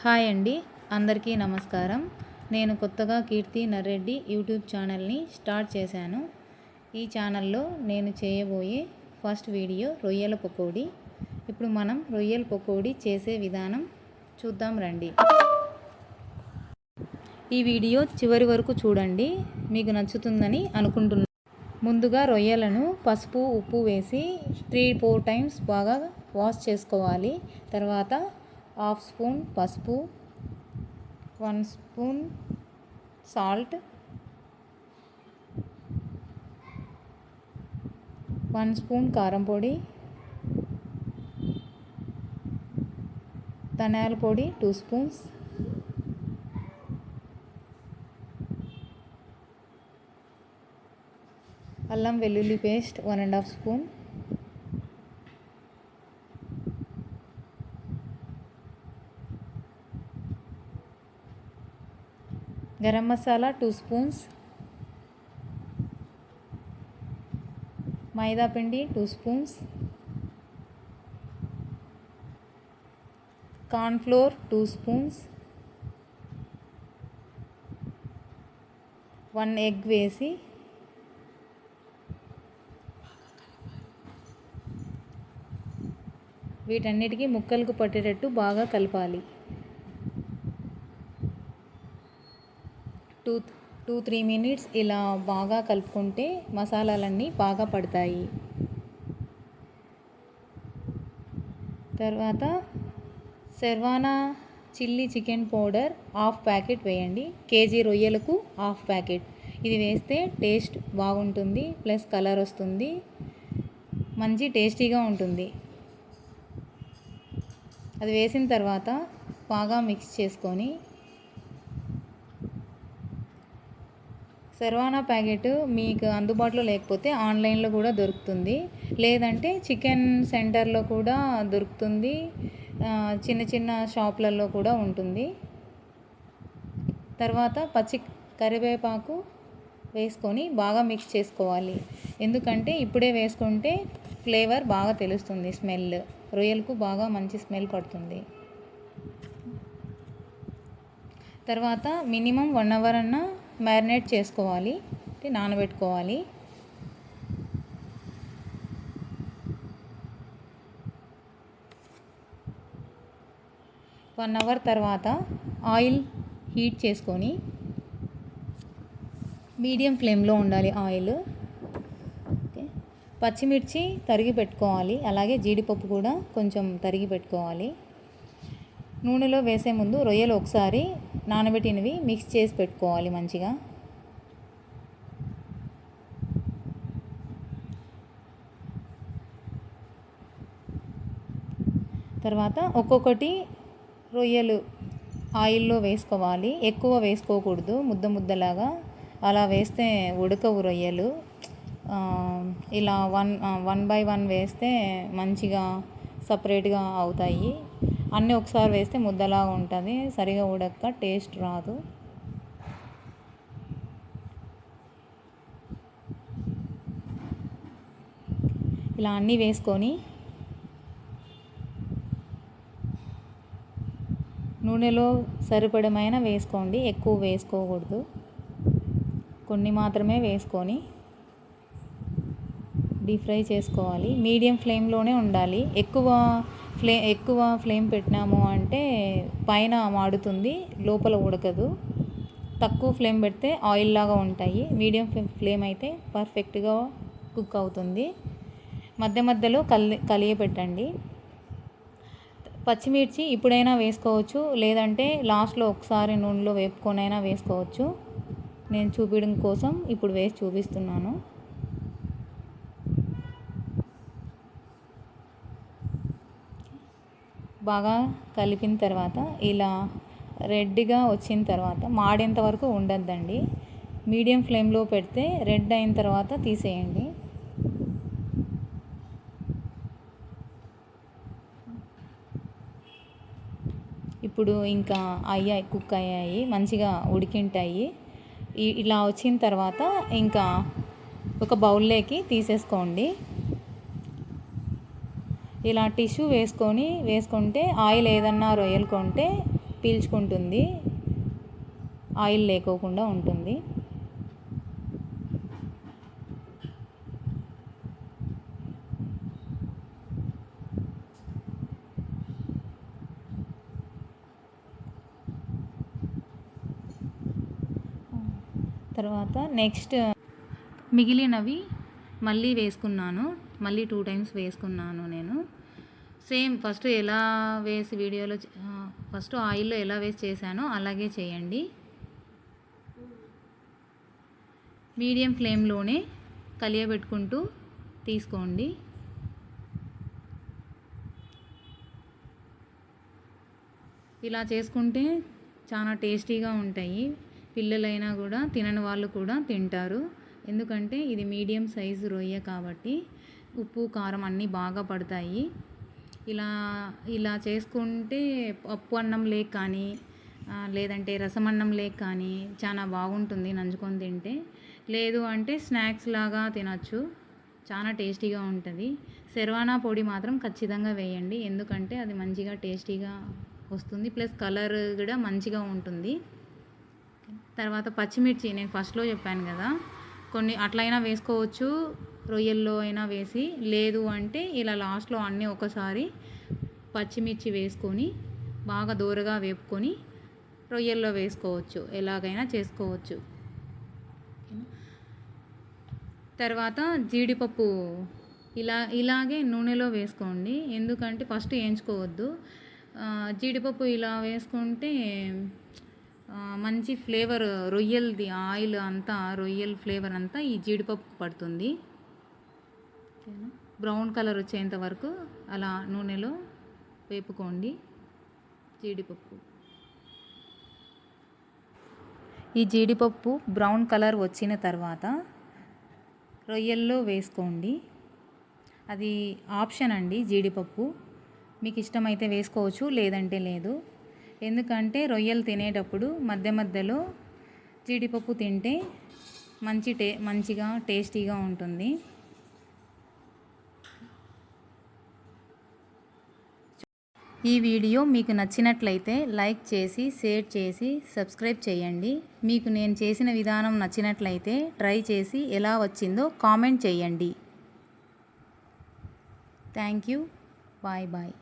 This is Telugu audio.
హాయ్ అండి అందరికీ నమస్కారం. నేను కొత్తగా కీర్తి నర్రెడ్డి యూట్యూబ్ ఛానల్ని స్టార్ట్ చేశాను. ఈ ఛానల్లో నేను చేయబోయే ఫస్ట్ వీడియో రొయ్యల పకోడీ. ఇప్పుడు మనం రొయ్యల పకోడీ చేసే విధానం చూద్దాం రండి. ఈ వీడియో చివరి వరకు చూడండి మీకు నచ్చుతుందని అనుకుంటున్నాను ముందుగా రొయ్యలను పసుపు ఉప్పు వేసి త్రీ ఫోర్ టైమ్స్ బాగా వాష్ చేసుకోవాలి. తర్వాత హాఫ్ స్పూన్ పసుపు one spoon salt one spoon కారం పొడి ధనియాల పొడి టూ స్పూన్స్ అల్లం వెల్లుల్లి paste one and half spoon garam masala two spoons. మైదా పిండి two spoons. Cornflour two spoons. One egg వేసి. వీటన్నిటికీ ముక్కలకు పట్టేటట్టు బాగా కలపాలి. టూ టూ త్రీ మినిట్స్ ఇలా బాగా కలుపుకుంటే మసాలాలన్నీ బాగా పడతాయి. తర్వాత సెర్వానా chilli chicken powder half packet వేయండి. కేజీ రొయ్యలకు హాఫ్ ప్యాకెట్. ఇది వేస్తే టేస్ట్ బాగుంటుంది ప్లస్ కలర్ వస్తుంది మంచి టేస్టీగా ఉంటుంది. అది వేసిన తర్వాత బాగా మిక్స్ చేసుకొని సర్వానా ప్యాకెట్ మీకు అందుబాటులో లేకపోతే ఆన్లైన్లో కూడా దొరుకుతుంది. లేదంటే చికెన్ సెంటర్లో కూడా దొరుకుతుంది. చిన్న చిన్న షాప్లలో కూడా ఉంటుంది. తర్వాత పచ్చి కరివేపాకు వేసుకొని బాగా మిక్స్ చేసుకోవాలి. ఎందుకంటే ఇప్పుడే వేసుకుంటే ఫ్లేవర్ బాగా తెలుస్తుంది స్మెల్. రొయ్యలకు బాగా మంచి స్మెల్ పడుతుంది. తర్వాత మినిమం వన్ అవర్ అన్న మ్యారినేట్ చేసుకోవాలి అంటే నానబెట్టుకోవాలి. వన్ అవర్ తర్వాత ఆయిల్ హీట్ చేసుకొని మీడియం ఫ్లేమ్లో ఉండాలి ఆయిల్. ఓకే. పచ్చిమిర్చి తరిగి పెట్టుకోవాలి అలాగే జీడిపప్పు కూడా కొంచెం తరిగి పెట్టుకోవాలి. నూనెలో వేసే ముందు రొయ్యలు ఒకసారి నానబెట్టినవి మిక్స్ చేసి పెట్టుకోవాలి మంచిగా. తర్వాత ఒక్కొక్కటి రొయ్యలు ఆయిల్లో వేసుకోవాలి. ఎక్కువ వేసుకోకూడదు. ముద్ద ముద్దలాగా అలా వేస్తే ఉడకవు రొయ్యలు. ఇలా వన్ వన్ బై వన్ వేస్తే మంచిగా సపరేట్గా అవుతాయి. అన్నీ ఒకసారి వేస్తే ముద్దలా ఉంటుంది. సరిగా ఉడక్క టేస్ట్ రాదు. ఇలా అన్నీ వేసుకొని నూనెలో సరిపడమైన వేసుకోండి. ఎక్కువ వేసుకోకూడదు. కొన్ని మాత్రమే వేసుకొని డీప్ ఫ్రై చేసుకోవాలి. మీడియం ఫ్లేమ్లోనే ఉండాలి. ఎక్కువ ఫ్లే ఎక్కువ ఫ్లేమ్ పెట్టినాము అంటే పైన మాడుతుంది లోపల ఉడకదు. తక్కువ ఫ్లేమ్ పెడితే ఆయిల్ లాగా ఉంటాయి. మీడియం ఫ్లేమ్ అయితే పర్ఫెక్ట్గా కుక్ అవుతుంది. మధ్య మధ్యలో కలి కలియ పెట్టండి పచ్చిమిర్చి ఇప్పుడైనా వేసుకోవచ్చు లేదంటే లాస్ట్లో ఒకసారి నూనెలో వేపుకొనైనా వేసుకోవచ్చు. నేను చూపించడం కోసం ఇప్పుడు వేసి చూపిస్తున్నాను. బాగా కలిపిన తర్వాత ఇలా రెడ్గా వచ్చిన తర్వాత మాడేంత వరకు ఉండద్దండి. మీడియం ఫ్లేమ్లో పెడితే రెడ్ అయిన తర్వాత తీసేయండి. ఇప్పుడు ఇంకా అయ్యాయి కుక్ అయ్యాయి మంచిగా ఉడికింటాయి. ఇలా వచ్చిన తర్వాత ఇంకా ఒక బౌల్లోకి తీసేసుకోండి. ఇలా టిష్యూ వేసుకొని వేసుకుంటే ఆయిల్ ఏదన్నా రొయ్యలు కొంటే పీల్చుకుంటుంది. ఆయిల్ లేకోకుండా ఉంటుంది. తర్వాత నెక్స్ట్ మిగిలినవి మళ్ళీ వేసుకున్నాను. మళ్ళీ టూ టైమ్స్ వేసుకున్నాను నేను. సేమ్ ఫస్ట్ ఎలా వేసి వీడియోలో ఫస్ట్ ఆయిల్లో ఎలా వేసి చేశానో అలాగే చేయండి. మీడియం ఫ్లేమ్లోనే కలియబెట్టుకుంటూ తీసుకోండి. ఇలా చేసుకుంటే చాలా టేస్టీగా ఉంటాయి. పిల్లలైనా కూడా తినని వాళ్ళు కూడా తింటారు. ఎందుకంటే ఇది మీడియం సైజు రొయ్య కాబట్టి ఉప్పు కారం అన్నీ బాగా పడతాయి. ఇలా ఇలా చేసుకుంటే పప్పు అన్నం లేక కానీ లేదంటే రసం అన్నం లేక కానీ చాలా బాగుంటుంది నంచుకొని తింటే. లేదు అంటే స్నాక్స్ లాగా తినచ్చు. చాలా టేస్టీగా ఉంటుంది. శర్వానా పొడి మాత్రం ఖచ్చితంగా వేయండి. ఎందుకంటే అది మంచిగా టేస్టీగా వస్తుంది. ప్లస్ కలర్ కూడా మంచిగా ఉంటుంది. తర్వాత పచ్చిమిర్చి నేను ఫస్ట్లో చెప్పాను కదా. కొన్ని అట్లయినా వేసుకోవచ్చు. రొయ్యల్లో అయినా వేసి లేదు అంటే ఇలా లాస్ట్లో అన్నీ ఒకసారి పచ్చిమిర్చి వేసుకొని బాగా దూరగా వేపుకొని రొయ్యల్లో వేసుకోవచ్చు. ఎలాగైనా చేసుకోవచ్చు. తర్వాత జీడిపప్పు. ఇలా ఇలాగే నూనెలో వేసుకోండి. ఎందుకంటే ఫస్ట్ వేయించుకోవద్దు. జీడిపప్పు ఇలా వేసుకుంటే మంచి ఫ్లేవర్ రొయ్యలది ఆయిల్ అంతా రొయ్యల ఫ్లేవర్ అంతా ఈ జీడిపప్పు పడుతుంది. బ్రౌన్ కలర్ వచ్చేంత వరకు అలా నూనెలో వేపుకోండి. జీడిపప్పు. ఈ జీడిపప్పు బ్రౌన్ కలర్ వచ్చిన తర్వాత రొయ్యల్లో వేసుకోండి. అది ఆప్షన్ అండి జీడిపప్పు. మీకు ఇష్టమైతే వేసుకోవచ్చు లేదంటే లేదు. ఎందుకంటే రొయ్యలు తినేటప్పుడు మధ్య మధ్యలో జీడిపప్పు తింటే మంచి టే మంచిగా టేస్టీగా ఉంటుంది. ఈ వీడియో మీకు నచ్చినట్లయితే లైక్ చేసి షేర్ చేసి సబ్స్క్రైబ్ చేయండి. మీకు నేను చేసిన విధానం నచ్చినట్లయితే ట్రై చేసి ఎలా వచ్చిందో కామెంట్ చేయండి. Thank you. Bye bye.